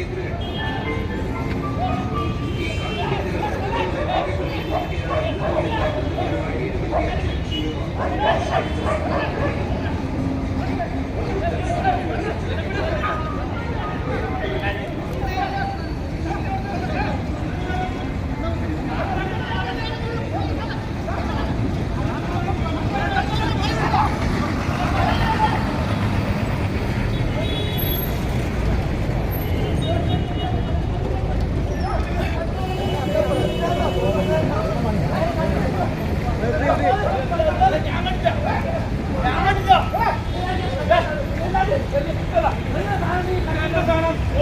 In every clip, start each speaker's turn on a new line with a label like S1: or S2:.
S1: ಕೇಂದ್ರ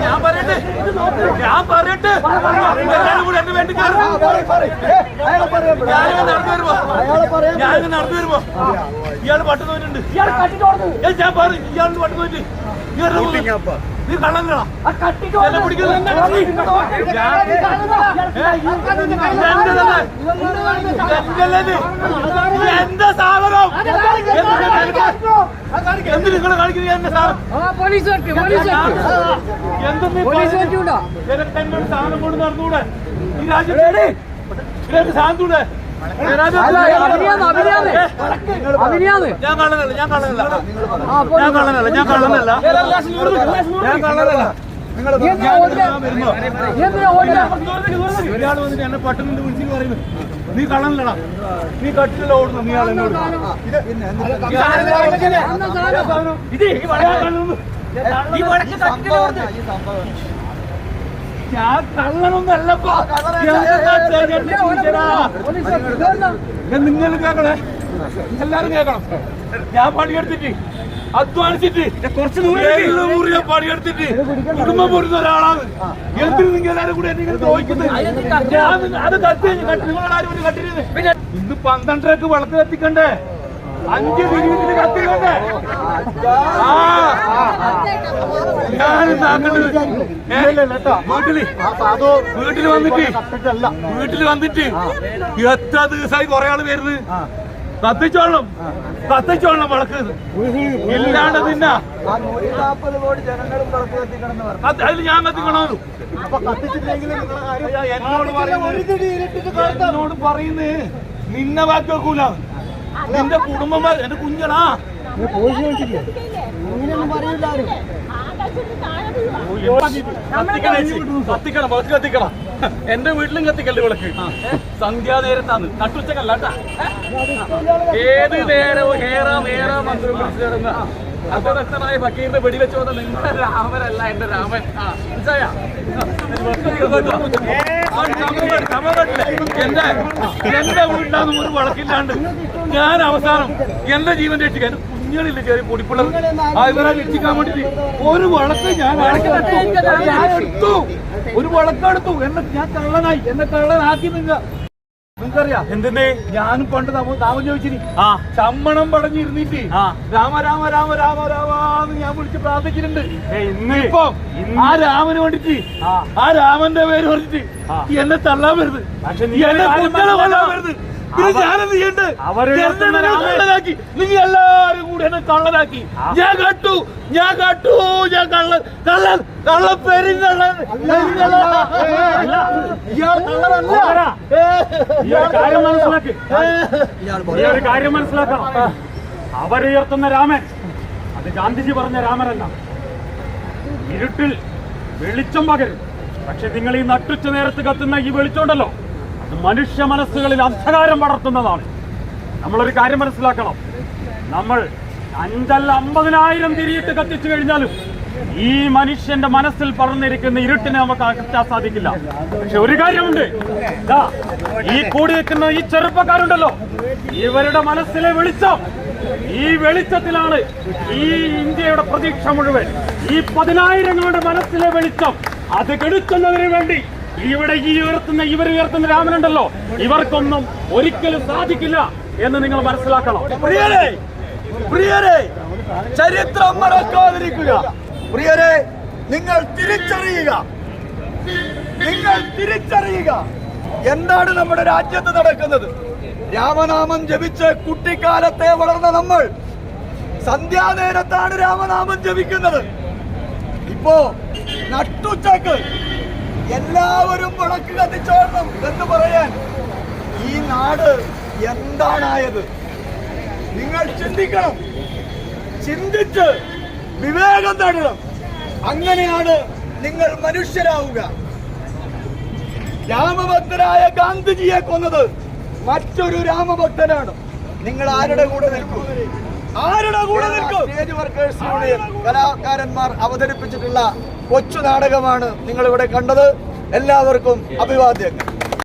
S1: ഞാൻ പറയട്ടെ ഞാൻ പറയട്ടെ എല്ലാവരും കൂടെ എന്റെ വേണ്ടി നടന്നു വരുമ്പോ ഞാനിങ്ങനെ നടന്നു വരുമ്പോ ഇയാൾ പട്ടു തോന്നിട്ടുണ്ട് ഏയ് ഞാൻ പറയും ഇയാളിന് പട്ടു തോന്നിട്ട് നീ കള്ളങ്ങളാ എന്റെ സാധനം? എന്ത് നിങ്ങൾ കളിക്കുന്നത്? എന്റെ സാധനം? എന്നോട് സാധനം? കൊണ്ട് നടന്നൂടെ. ഈ രാജ്യത്ത് സാധനം
S2: അഭിനയാന്ന്
S1: ഞാൻ കള്ളനല്ല ഞാൻ കള്ളനല്ല
S2: ആ
S1: ഞാൻ കള്ളനല്ല ഞാൻ കള്ളനല്ല ഞാൻ
S2: ഓടില്ല
S1: ഒരാൾ വന്നിട്ട് എന്നെ പട്ടുന്നുണ്ട് വിളിച്ചു പറയുന്നു നീ കള്ളനല്ലടാ നീ കട്ടിലല്ല ഓടുന്നു നീ സാധനം ഇത് ഈ വടക്ക് കട്ടിലല്ല ഓടുന്നത് ഞാൻ നിങ്ങൾ കേക്കണേ എല്ലാരും കേക്കണം ഞാൻ പണിയെടുത്തിട്ട് അധ്വാനിച്ചിട്ട് കുറച്ച് മുറിയെ പണിയെടുത്തിട്ട് കുടുംബം പോരുന്ന ഒരാളാണ്. എന്തിനും നിങ്ങൾ എല്ലാരും കൂടെ എന്നെ ഇങ്ങനെ ഞാൻ അത് കത്തി ഒരു കട്ടിരുന്ന് ഇന്ന് പന്ത്രണ്ടരക്ക് വിളക്ക് കത്തിക്കണ്ടേ? അഞ്ച് തിരിവിന് കത്തിക്കണ്ടേ? ആ. വീട്ടിൽ വീട്ടിൽ വന്നിട്ട് വീട്ടിൽ വന്നിട്ട് എത്ര ദിവസമായി കൊറേ ആൾ വരുന്നത്? കത്തിച്ചോളണം. കത്തിച്ചോളണം വിളക്ക് ഇല്ലാണ്ട് തിന്നാ അതിൽ ഞാൻ കത്തിക്കണോ? എന്നോട് എന്നോട് പറയുന്നത് നിന്നെ ബാക്കി വെക്കൂല. നിന്റെ കുടുംബം എന്റെ കുഞ്ഞടാ കത്തിക്കണം കത്തിക്കണം വിളക്ക് കത്തിക്കണം എന്റെ വീട്ടിലും കത്തിക്കല്ലേ വിളക്ക് സന്ധ്യാനേരത്താണ് നട്ടുച്ചക്കല്ല ട്ടാ. ഏത് നേരവും ഏറാം ഏറാം മന്ത്രി വിളിച്ചു കിടന്ന അസദക്തനായ ഫക്കീറിന്റെ വെടിവെച്ച് വന്ന നിങ്ങളുടെ രാമനല്ല എന്റെ രാമൻ? എന്റെ എന്റെ വീട്ടിലാണ് ഒരു വിളക്കില്ലാണ്ട് ഞാൻ അവസാനം എന്റെ ജീവൻ രക്ഷിക്കാൻ എന്റെ കുഞ്ഞുങ്ങളില്ല ചെറിയ പൊടിപ്പുള്ള ഇവരെ രക്ഷിക്കാൻ വേണ്ടിട്ട് ഒരു വിളക്ക് ഞാൻ എടുത്തു. ഒരു വളക്കെടുത്തു എന്നെ ഞാൻ കള്ളനായി. എന്നെ കള്ളനാക്കി നിങ്ങ. നിങ്ങറിയാ എന്തിന്റെ ഞാനും പണ്ട് നമ്മ താമം ചോദിച്ചിനി. ആ. ചമ്മണം പടഞ്ഞിരുന്നിട്ട്. രാമ രാമ രാമ രാമ രാമ എന്ന് ഞാൻ വിളിച്ച് പ്രാർത്ഥിച്ചിട്ടുണ്ട്. ഇപ്പൊ ആ രാമന് വേണ്ടിട്ട് ആ. രാമന്റെ പേര് പറഞ്ഞിട്ട് എന്നെ തള്ളാൻ വരുത്. എന്നെ കൊല്ലാൻ വരുത്. ഞാനെന്ത് ചെയ്യണ്ട്? കള്ളനാക്കി. നിങ്ങൾ എല്ലാരും കൂടി എന്നെ കള്ളനാക്കി. ഞാൻ കട്ടു. ഞാൻ കട്ടു. ഞാൻ കള്ളൻ കള്ളൻ. കള്ള പെരുങ്കള്ളൻ
S3: കാര്യം മനസ്സിലാക്കാം. അവരുയർത്തുന്ന രാമൻ. അത് ഗാന്ധിജി പറഞ്ഞ രാമനല്ല. ഇരുട്ടിൽ വെളിച്ചം പകരും. പക്ഷെ നിങ്ങൾ ഈ നട്ടുച്ച നേരത്ത് കത്തുന്ന ഈ വെളിച്ചമുണ്ടല്ലോ മനുഷ്യ മനസ്സുകളിൽ അന്ധകാരം വളർത്തുന്നതാണ്. നമ്മളൊരു കാര്യം മനസ്സിലാക്കണം. നമ്മൾ അഞ്ചല്ല അമ്പതിനായിരം തിരിയിട്ട് കത്തിച്ചു കഴിഞ്ഞാലും ഈ മനുഷ്യന്റെ മനസ്സിൽ പറഞ്ഞിരിക്കുന്ന ഇരുട്ടിനെ നമുക്ക് അകറ്റാൻ സാധിക്കില്ല. പക്ഷെ ഒരു കാര്യമുണ്ട്. ഈ കൂടി നിൽക്കുന്ന ഈ ചെറുപ്പക്കാരുണ്ടല്ലോ. ഇവരുടെ മനസ്സിലെ വെളിച്ചം. ഈ വെളിച്ചത്തിലാണ് ഈ ഇന്ത്യയുടെ പ്രതീക്ഷ മുഴുവൻ. ഈ പതിനായിരങ്ങളുടെ മനസ്സിലെ വെളിച്ചം അത് കെടുത്തുന്നതിന് വേണ്ടി ഇവിടെ ഈ ഉയർത്തുന്ന ഇവർ ഉയർത്തുന്ന രാമനുണ്ടല്ലോ. ഇവർക്കൊന്നും ഒരിക്കലും സാധിക്കില്ല എന്ന് നിങ്ങൾ മനസ്സിലാക്കണം.
S4: പ്രിയരെ പ്രിയരെ ചരിത്രം മറക്കാതിരിക്കുക. പ്രിയരെ നിങ്ങൾ തിരിച്ചറിയുക. നിങ്ങൾ തിരിച്ചറിയുക. എന്താണ് നമ്മുടെ രാജ്യത്ത് നടക്കുന്നത്? രാമനാമം ജപിച്ച് കുട്ടിക്കാലത്തെ വളർന്ന നമ്മൾ സന്ധ്യാനേരത്താണ് രാമനാമം ജപിക്കുന്നത്. ഇപ്പോ നട്ടുച്ചക്ക് എല്ലാവരും വിളക്ക് കത്തിച്ചോളണം എന്ന് പറയാൻ ഈ നാട് എന്താണായത്? നിങ്ങൾ ചിന്തിക്കണം. ചിന്തിച്ച് വിവേകം നേടണം അങ്ങനെയാണ് നിങ്ങൾ മനുഷ്യരാവുക. രാമഭക്തരായ ഗാന്ധിജിയെ കൊന്നത് മറ്റൊരു രാമഭക്തനാണ്. നിങ്ങൾ ആരുടെ കൂടെ നിൽക്കും? ആരുടെ കൂടെ നിൽക്കും? സ്റ്റേജ് വർക്കേഴ്സ് കലാകാരന്മാർ അവതരിപ്പിച്ചിട്ടുള്ള കൊച്ചു നാടകമാണ് നിങ്ങളിവിടെ കണ്ടത്. എല്ലാവർക്കും അഭിവാദ്യങ്ങൾ.